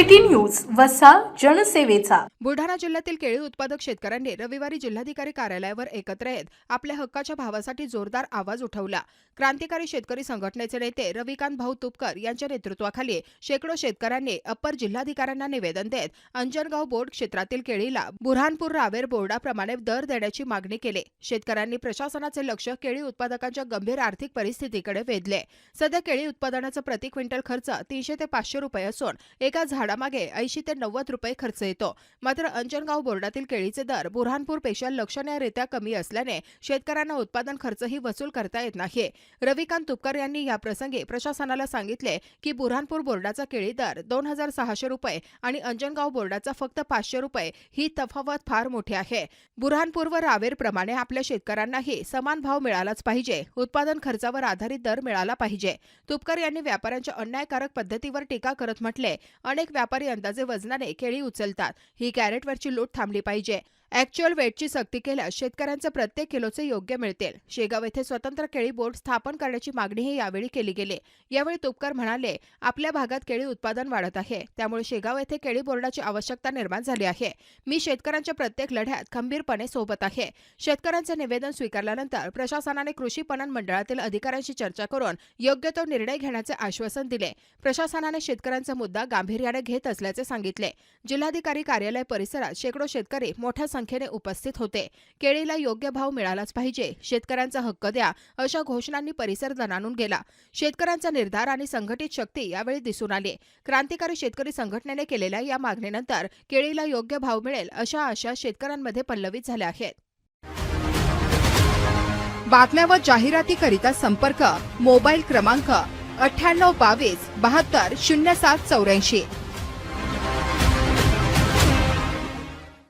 वसा जनसेवेचा. बुलढाणा जिल्ह्यातील केळी उत्पादक शेतकऱ्यांनी रविवारी जिल्हाधिकारी कार्यालयावर एकत्र येत आपल्या हक्काच्या भावासाठी जोरदार आवाज उठवला. क्रांतिकारी शेतकरी संघटनेचे नेते रविकांत भाऊ तुपकर यांच्या नेतृत्वाखाली शेकडो शेतकऱ्यांनी अप्पर जिल्हाधिकाऱ्यांना निवेदन देत अंजनगाव बोर्ड क्षेत्रातील केळीला बुरहानपूर रावेर बोर्डाप्रमाणे दर देण्याची मागणी केली. शेतकऱ्यांनी प्रशासनाचे लक्ष केळी उत्पादकांच्या गंभीर आर्थिक परिस्थितीकडे वेधले. सध्या केळी उत्पादनाचा प्रति क्विंटल खर्च तीनशे ते पाचशे रुपये असून एका झाड झाडामागे ऐंशी ते नव्वद रुपये खर्च येतो. मात्र अंजनगाव बोर्डातील केळीचे दर बुरहानपूरपेक्षा लक्षणीयरित्या कमी असल्याने शेतकऱ्यांना उत्पादन खर्चही वसूल करता येत नाही रविकांत तुपकर यांनी याप्रसंगी प्रशासनाला सांगितले की बुरहानपूर बोर्डाचा केळी दर दोन हजार सहाशे रुपये आणि अंजनगाव बोर्डाचा फक्त पाचशे रुपये ही तफावत फार मोठी आहे. बुरहानपूर व रावेर प्रमाणे आपल्या शेतकऱ्यांनाही समान भाव मिळालाच पाहिजे. उत्पादन खर्चावर आधारित दर मिळाला पाहिजे. तुपकर यांनी व्यापाऱ्यांच्या अन्यायकारक पद्धतीवर टीका करत म्हटले अनेक व्यापारी अंदाजे वजनाने केळी उचलतात. ही कॅरेटवरची लूट थांबली पाहिजे. ऍक्च्युअल वेटची सक्ती केल्यास शेतकऱ्यांचे प्रत्येक किलोचे योग्य मिळतील. शेगाव येथे स्वतंत्र केळी बोर्ड स्थापन करण्याची मागणीही यावेळी केली गेली. यावेळी तुपकर म्हणाले आपल्या भागात केळी उत्पादन वाढत आहे. त्यामुळे शेगाव येथे केळी बोर्डाची आवश्यकता निर्माण झाली आहे. मी शेतकऱ्यांच्या प्रत्येक लढ्यात खंबीरपणे सोबत आहे. शेतकऱ्यांचे निवेदन स्वीकारल्यानंतर प्रशासनाने कृषी पणन मंडळातील अधिकाऱ्यांशी चर्चा करून योग्य तो निर्णय घेण्याचे आश्वासन दिले. प्रशासनाने शेतकऱ्यांचा मुद्दा गांभीर्याने घेत असल्याचे सांगितले. जिल्हाधिकारी कार्यालय परिसरात शेकडो शेतकरी मोठ्या संख्येने उपस्थित होते. केळीला योग्य भाव मिळालाच पाहिजे. शेतकऱ्यांचा हक्क द्या अशा घोषणांनी परिसर दणानून गेला. शेतकऱ्यांचा निर्धार आणि संघटित शक्ती यावेळी दिसून आली. क्रांतिकारी शेतकरी संघटनेने केलेल्या या मागणीनंतर केळीला योग्य भाव मिळेल अशा आशा शेतकऱ्यांमध्ये पल्लवित झाल्या आहेत. बातम्या व जाहिरातीकरिता संपर्क मोबाईल क्रमांक अठ्ठ्याण्णव बावीस बहात्तर शून्य सात चौऱ्याऐंशी.